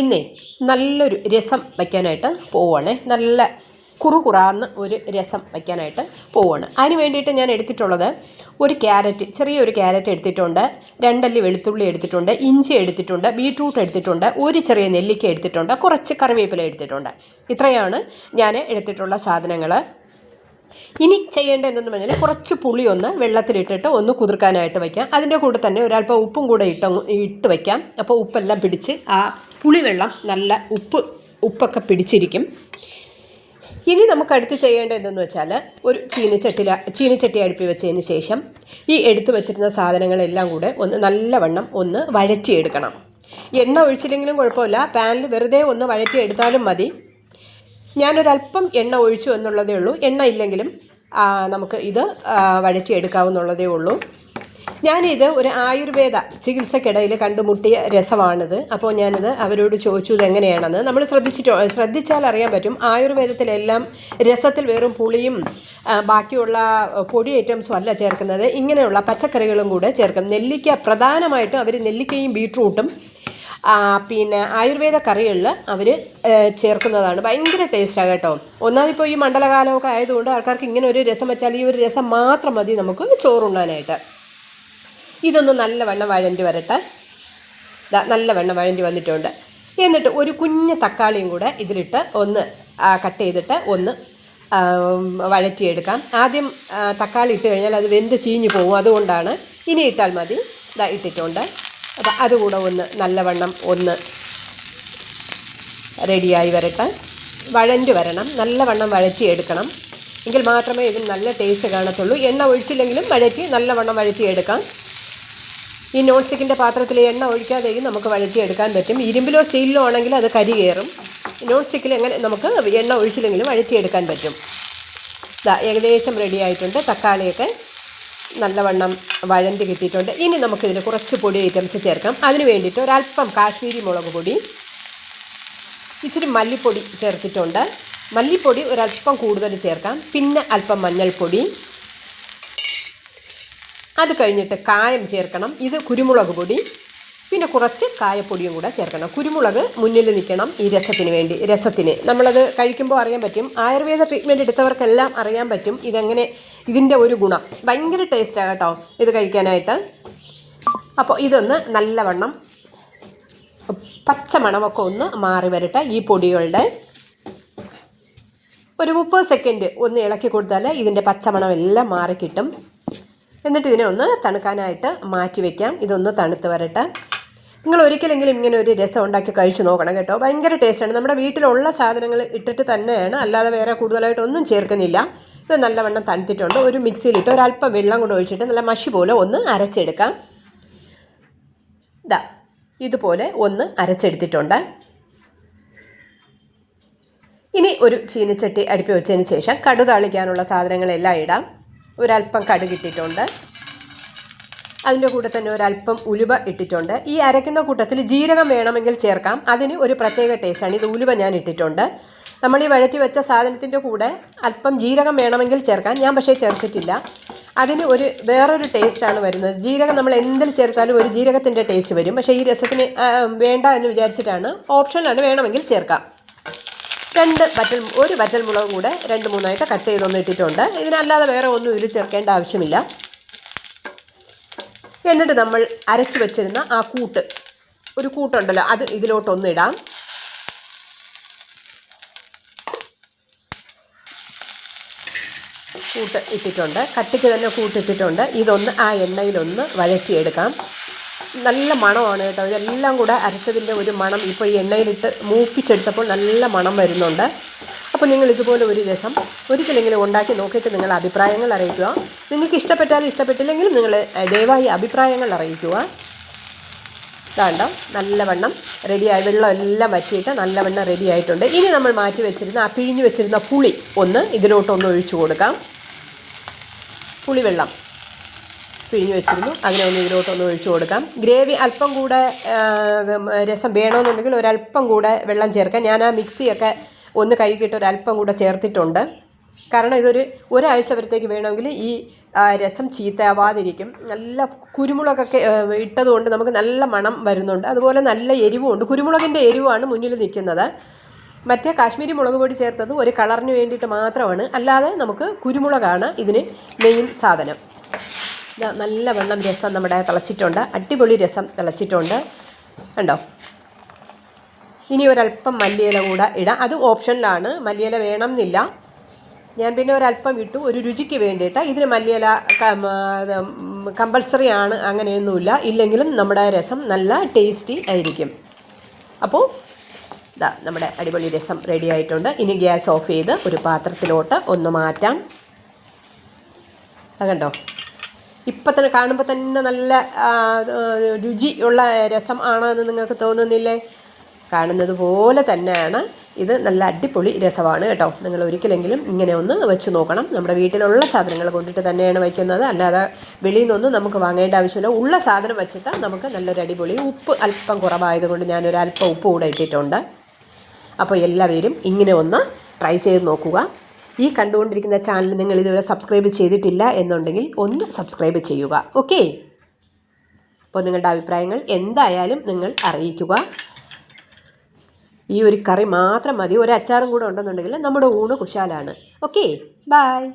ഇന്നേ നല്ലൊരു രസം വയ്ക്കാനായിട്ട് പോവുകയാണേ നല്ല കുറുകുറാന്ന് ഒരു രസം വയ്ക്കാനായിട്ട് പോവാണ്. അതിന് വേണ്ടിയിട്ട് ഞാൻ എടുത്തിട്ടുള്ളത് ഒരു ക്യാരറ്റ് ചെറിയൊരു ക്യാരറ്റ് എടുത്തിട്ടുണ്ട്. രണ്ടല്ലി വെളുത്തുള്ളി എടുത്തിട്ടുണ്ട്. ഇഞ്ചി എടുത്തിട്ടുണ്ട്. ബീട്രൂട്ട് എടുത്തിട്ടുണ്ട്. ഒരു ചെറിയ നെല്ലിക്ക എടുത്തിട്ടുണ്ട്. കുറച്ച് കറിവേപ്പില എടുത്തിട്ടുണ്ട്. ഇത്രയാണ് ഞാൻ എടുത്തിട്ടുള്ള സാധനങ്ങൾ ഇനി ചെയ്യേണ്ടത് എന്തെന്ന് പറഞ്ഞാൽ കുറച്ച് പുളി ഒന്ന് വെള്ളത്തിലിട്ടിട്ട് ഒന്ന് കുതിർക്കാനായിട്ട് വയ്ക്കാം. അതിന്റെ കൂടെ തന്നെ ഒരല്പം ഉപ്പും കൂടെ ഇട്ട് ഇട്ട് വയ്ക്കാം. അപ്പോൾ ഉപ്പെല്ലാം പിടിച്ച് ആ പുളിവെള്ളം നല്ല ഉപ്പ് ഉപ്പൊക്കെ പിടിച്ചിരിക്കും. ഇനി നമുക്ക് അടുത്ത് ചെയ്യേണ്ടത് എന്തെന്ന് വെച്ചാൽ ഒരു ചീനിച്ചട്ടില ചീനിച്ചട്ടി അടുപ്പി വെച്ചതിന് ശേഷം ഈ എടുത്തു വെച്ചിരുന്ന സാധനങ്ങളെല്ലാം കൂടെ ഒന്ന് നല്ലവണ്ണം ഒന്ന് വഴറ്റിയെടുക്കണം. എണ്ണ ഒഴിച്ചില്ലെങ്കിലും കുഴപ്പമില്ല. പാനിൽ വെറുതെ ഒന്ന് വഴറ്റിയെടുത്താലും മതി. ഞാനൊരല്പം എണ്ണ ഒഴിച്ചു എന്നുള്ളതേ ഉള്ളൂ. എണ്ണ ഇല്ലെങ്കിലും നമുക്ക് ഇത് വഴറ്റിയെടുക്കാവുന്നുള്ളതേ ഉള്ളൂ. ഞാനിത് ഒരു ആയുർവേദ ചികിത്സക്കിടയിൽ കണ്ടുമുട്ടിയ രസമാണിത്. അപ്പോൾ ഞാനിത് അവരോട് ചോദിച്ചു ഇത് എങ്ങനെയാണെന്ന് നമ്മൾ ശ്രദ്ധിച്ചിട്ടോ ശ്രദ്ധിച്ചാൽ അറിയാൻ പറ്റും. ആയുർവേദത്തിലെല്ലാം രസത്തിൽ വെറും പുളിയും ബാക്കിയുള്ള പൊടി ഐറ്റംസും അല്ല ചേർക്കുന്നത്. ഇങ്ങനെയുള്ള പച്ചക്കറികളും കൂടെ ചേർക്കും. നെല്ലിക്ക പ്രധാനമായിട്ടും അവർ നെല്ലിക്കയും ബീട്രൂട്ടും പിന്നെ ആയുർവേദ കറികളിൽ അവർ ചേർക്കുന്നതാണ്. ഭയങ്കര ടേസ്റ്റാണ് കേട്ടോ. ഒന്നാമതിപ്പോൾ ഈ മണ്ഡലകാലമൊക്കെ ആയതുകൊണ്ട് ആൾക്കാർക്ക് ഇങ്ങനെ ഒരു രസം വെച്ചാൽ ഈ ഒരു രസം മാത്രം മതി നമുക്ക് ചോറുണ്ണാനായിട്ട്. ഇതൊന്ന് നല്ലവണ്ണം വഴണ്ടി വരട്ടെ. നല്ലവണ്ണം വഴണ്ടി വന്നിട്ടുണ്ട്. എന്നിട്ട് ഒരു കുഞ്ഞ് തക്കാളിയും കൂടെ ഇതിലിട്ട് ഒന്ന് കട്ട് ചെയ്തിട്ട് ഒന്ന് വഴറ്റിയെടുക്കാം. ആദ്യം തക്കാളി ഇട്ട് കഴിഞ്ഞാൽ അത് വെന്ത് ചീഞ്ഞു പോകും. അതുകൊണ്ടാണ് ഇനി ഇട്ടാൽ മതി. ഇതാ ഇട്ടിട്ടുണ്ട്. അപ്പം അതുകൂടെ ഒന്ന് നല്ലവണ്ണം ഒന്ന് റെഡിയായി വരട്ടെ. വഴഞ്ഞു വരണം. നല്ലവണ്ണം വഴറ്റിയെടുക്കണം. എങ്കിൽ മാത്രമേ ഇതിന് നല്ല ടേസ്റ്റ് കാണത്തുള്ളൂ. എണ്ണ ഒഴിച്ചില്ലെങ്കിലും വഴറ്റി നല്ലവണ്ണം വഴറ്റിയെടുക്കാം. ഈ നോൺ സ്റ്റിക്കിന്റെ പാത്രത്തിൽ എണ്ണ ഒഴിക്കാതെയും നമുക്ക് വഴറ്റിയെടുക്കാൻ പറ്റും. ഇരുമ്പിലോ സ്റ്റീലിലോ ആണെങ്കിൽ അത് കരി കയറും. നോൺ സ്റ്റിക്കിൽ എങ്ങനെ നമുക്ക് എണ്ണ ഒഴിച്ചില്ലെങ്കിലും വഴറ്റിയെടുക്കാൻ പറ്റും. ഇതാ ഏകദേശം റെഡി ആയിട്ടുണ്ട്. തക്കാളിയൊക്കെ നല്ലവണ്ണം വഴണ്ട് കിട്ടിയിട്ടുണ്ട്. ഇനി നമുക്കിതിൽ കുറച്ച് പൊടി ഐറ്റംസ് ചേർക്കാം. അതിന് വേണ്ടിയിട്ട് ഒരല്പം കാശ്മീരി മുളക് പൊടി ഇച്ചിരി മല്ലിപ്പൊടി ചേർത്തിട്ടുണ്ട്. മല്ലിപ്പൊടി ഒരല്പം കൂടുതൽ ചേർക്കാം. പിന്നെ അല്പം മഞ്ഞൾപ്പൊടി അത് കഴിഞ്ഞിട്ട് കായം ചേർക്കണം. ഇത് കുരുമുളക് പൊടി പിന്നെ കുറച്ച് കായപ്പൊടിയും കൂടെ ചേർക്കണം. കുരുമുളക് മുന്നിൽ നിൽക്കണം ഈ രസത്തിന് വേണ്ടി. രസത്തിന്. നമ്മളത് കഴിക്കുമ്പോൾ അറിയാൻ പറ്റും. ആയുർവേദ ട്രീറ്റ്മെന്റ് എടുത്തവർക്കെല്ലാം അറിയാൻ പറ്റും ഇതെങ്ങനെ ഇതിന്റെ ഒരു ഗുണം. ഭയങ്കര ടേസ്റ്റാണ് കേട്ടോ ഇത് കഴിക്കാനായിട്ട്. അപ്പോൾ ഇതൊന്ന് നല്ലവണ്ണം പച്ചമണമൊക്കെ ഒന്ന് മാറി വരട്ടെ ഈ പൊടികളുടെ. ഒരു മുപ്പത് സെക്കൻഡ് ഒന്ന് ഇളക്കി കൊടുത്താൽ ഇതിന്റെ പച്ചമണം എല്ലാം മാറിക്കിട്ടും. എന്നിട്ട് ഇതിനെ ഒന്ന് തണുക്കാനായിട്ട് മാറ്റി വെക്കാം. ഇതൊന്ന് തണുത്ത് വരട്ടെ. നിങ്ങൾ ഒരിക്കലെങ്കിലും ഇങ്ങനെ ഒരു രസം ഉണ്ടാക്കി കഴിച്ച് നോക്കണം കേട്ടോ. ഭയങ്കര ടേസ്റ്റാണ് നമ്മുടെ വീട്ടിലുള്ള സാധനങ്ങൾ ഇട്ടിട്ട് തന്നെയാണ്. അല്ലാതെ വേറെ കൂടുതലായിട്ട് ഒന്നും ചേർക്കുന്നില്ല. ഇത് നല്ലവണ്ണം തണുത്തിട്ടുണ്ട്. ഒരു മിക്സിയിലിട്ട് ഒരല്പം വെള്ളം കൂടെ ഒഴിച്ചിട്ട് നല്ല മഷി പോലെ ഒന്ന് അരച്ചെടുക്കാം. ഇതാ ഇതുപോലെ ഒന്ന് അരച്ചെടുത്തിട്ടുണ്ട്. ഇനി ഒരു ചീനിച്ചട്ടി അടുപ്പി വെച്ചതിന് ശേഷം കടുതളിക്കാനുള്ള സാധനങ്ങളെല്ലാം ഇടാം. ഒരല്പം കടുകിട്ടിട്ടുണ്ട് അതിന്റെ കൂടെ തന്നെ ഒരല്പം ഉലുവ ഇട്ടിട്ടുണ്ട്. ഈ അരയ്ക്കുന്ന കൂട്ടത്തിൽ ജീരകം വേണമെങ്കിൽ ചേർക്കാം. അതിന് ഒരു പ്രത്യേക ടേസ്റ്റാണ് ഇത് ഉലുവ ഞാൻ ഇട്ടിട്ടുണ്ട്. നമ്മൾ ഈ വഴറ്റി വെച്ച സാധനത്തിന്റെ കൂടെ അല്പം ജീരകം വേണമെങ്കിൽ ചേർക്കാം. ഞാൻ പക്ഷേ ചേർത്തിട്ടില്ല. അതിന് ഒരു വേറൊരു ടേസ്റ്റാണ് വരുന്നത്. ജീരകം നമ്മൾ എന്തിൽ ചേർത്താലും ഒരു ജീരകത്തിന്റെ ടേസ്റ്റ് വരും. പക്ഷേ ഈ രസത്തിന് വേണ്ട എന്ന് വിചാരിച്ചിട്ടാണ്. ഓപ്ഷനിലാണ് വേണമെങ്കിൽ ചേർക്കാം. രണ്ട് വറ്റൽ ഒരു വറ്റൽ മുളകും കൂടെ രണ്ട് മൂന്നായിട്ട് കട്ട് ചെയ്തൊന്ന് ഇട്ടിട്ടുണ്ട്. ഇതിനല്ലാതെ വേറെ ഒന്നും ഇതിൽ ചേർക്കേണ്ട ആവശ്യമില്ല. എന്നിട്ട് നമ്മൾ അരച്ചു വെച്ചിരുന്ന ആ കൂട്ട് ഒരു കൂട്ടുണ്ടല്ലോ അത് ഇതിലോട്ടൊന്ന് ഇടാം. കൂട്ട് ഇട്ടിട്ടുണ്ട്. കട്ടിക്ക് തന്നെ കൂട്ടിട്ടിട്ടുണ്ട് ഇതൊന്ന് ആ എണ്ണയിലൊന്ന് വഴറ്റിയെടുക്കാം. നല്ല മണമാണ് കേട്ടോ. ഇതെല്ലാം കൂടെ അരച്ചതിന്റെ ഒരു മണം ഇപ്പോൾ ഈ എണ്ണയിലിട്ട് മൂപ്പിച്ചെടുത്തപ്പോൾ നല്ല മണം വരുന്നുണ്ട്. അപ്പോൾ നിങ്ങൾ ഇതുപോലെ ഒരു രസം ഒരിക്കലെങ്കിലും ഉണ്ടാക്കി നോക്കിയിട്ട് നിങ്ങൾ അഭിപ്രായങ്ങൾ അറിയിക്കുക. നിങ്ങൾക്ക് ഇഷ്ടപ്പെട്ടാലും ഇഷ്ടപ്പെട്ടില്ലെങ്കിലും നിങ്ങൾ ദയവായി അഭിപ്രായങ്ങൾ അറിയിക്കുക. വേണ്ട നല്ലവണ്ണം റെഡിയായി വെള്ളം എല്ലാം വറ്റിയിട്ട് നല്ലവണ്ണം റെഡി ആയിട്ടുണ്ട് ഇനി നമ്മൾ മാറ്റി വെച്ചിരുന്ന ആ പിഴിഞ്ഞ് വെച്ചിരുന്ന പുളി ഒന്ന് ഇതിലോട്ടൊന്ന് ഒഴിച്ചു കൊടുക്കാം. പുളിവെള്ളം. പിഴിഞ്ഞ് വെച്ചിരുന്നു. അതിനെ ഒന്ന് ഇതിലോട്ടൊന്ന് ഒഴിച്ചു കൊടുക്കാം. ഗ്രേവി അല്പം കൂടെ രസം വേണമെന്നുണ്ടെങ്കിൽ ഒരല്പം കൂടെ വെള്ളം ചേർക്കാം. ഞാൻ ആ മിക്സിയൊക്കെ ഒന്ന് കഴുകിയിട്ട് ഒരല്പം കൂടെ ചേർത്തിട്ടുണ്ട്. കാരണം ഇതൊരു ഒരാഴ്ച വരത്തേക്ക് വേണമെങ്കിൽ ഈ രസം ചീത്തയാവാതിരിക്കും. നല്ല കുരുമുളകൊക്കെ ഇട്ടതുകൊണ്ട് നമുക്ക് നല്ല മണം വരുന്നുണ്ട്. അതുപോലെ നല്ല എരിവുമുണ്ട്. കുരുമുളകിന്റെ എരിവാണ് മുന്നിൽ നിൽക്കുന്നത്. മറ്റേ കാശ്മീരി മുളക് പൊടി ചേർത്തത് ഒരു കളറിന് വേണ്ടിയിട്ട് മാത്രമാണ്. അല്ലാതെ നമുക്ക് കുരുമുളകാണ് ഇതിന് മെയിൻ സാധനം. നല്ല വെള്ളം രസം നമ്മുടെ തിളച്ചിട്ടുണ്ട്. അടിപൊളി രസം തിളച്ചിട്ടുണ്ട്. കണ്ടോ? ഇനി ഒരല്പം മല്ലിയില കൂടെ ഇടാം. അത് ഓപ്ഷനിലാണ്. മല്ലിയില വേണം എന്നില്ല ഞാൻ പിന്നെ ഒരല്പം ഇട്ടു. ഒരു രുചിക്ക് വേണ്ടിയിട്ട്. ഇതിന് മല്ലിയില കമ്പൽസറി ആണ്. അങ്ങനെയൊന്നുമില്ല. ഇല്ലെങ്കിലും നമ്മുടെ രസം നല്ല ടേസ്റ്റി ആയിരിക്കും. അപ്പോൾ ഇതാ നമ്മുടെ അടിപൊളി രസം റെഡി ആയിട്ടുണ്ട്. ഇനി ഗ്യാസ് ഓഫ് ചെയ്ത് ഒരു പാത്രത്തിലോട്ട് ഒന്ന് മാറ്റാം. കണ്ടോ? ഇപ്പം തന്നെ കാണുമ്പോൾ തന്നെ നല്ല രുചി ഉള്ള രസം രസം എന്ന് നിങ്ങൾക്ക് തോന്നുന്നില്ലേ? കാണുന്നത് പോലെ തന്നെയാണ്. ഇത് നല്ല അടിപൊളി രസമാണ് കേട്ടോ. നിങ്ങൾ ഒരിക്കലെങ്കിലും ഇങ്ങനെ ഒന്ന് വെച്ച് നോക്കണം. നമ്മുടെ വീട്ടിലുള്ള സാധനങ്ങൾ കൊണ്ടിട്ട് തന്നെയാണ് വയ്ക്കുന്നത്. അല്ലാതെ വെളിയിൽ നിന്നൊന്നും നമുക്ക് വാങ്ങേണ്ട ആവശ്യമില്ല. ഉള്ള സാധനം വെച്ചിട്ട് നമുക്ക് നല്ലൊരു അടിപൊളി ഉപ്പ് അല്പം കുറവായതുകൊണ്ട് ഞാനൊരു അല്പം ഉപ്പ് കൂടെ ഇട്ടിട്ടുണ്ട്. അപ്പോൾ എല്ലാവരും ഇങ്ങനെ ഒന്ന് ട്രൈ ചെയ്ത് നോക്കുക. ഈ കണ്ടുകൊണ്ടിരിക്കുന്ന ചാനൽ നിങ്ങൾ ഇതുവരെ സബ്സ്ക്രൈബ് ചെയ്തിട്ടില്ല എന്നുണ്ടെങ്കിൽ ഒന്ന് സബ്സ്ക്രൈബ് ചെയ്യുക. ഓക്കെ അപ്പോൾ നിങ്ങളുടെ അഭിപ്രായങ്ങൾ എന്തായാലും നിങ്ങൾ അറിയിക്കുക. ഈ ഒരു കറി മാത്രം മതി. ഒരു അച്ചാറും കൂടെ ഉണ്ടെന്നുണ്ടെങ്കിൽ നമ്മുടെ ഊണ് കുശാലാണ്. Okay bye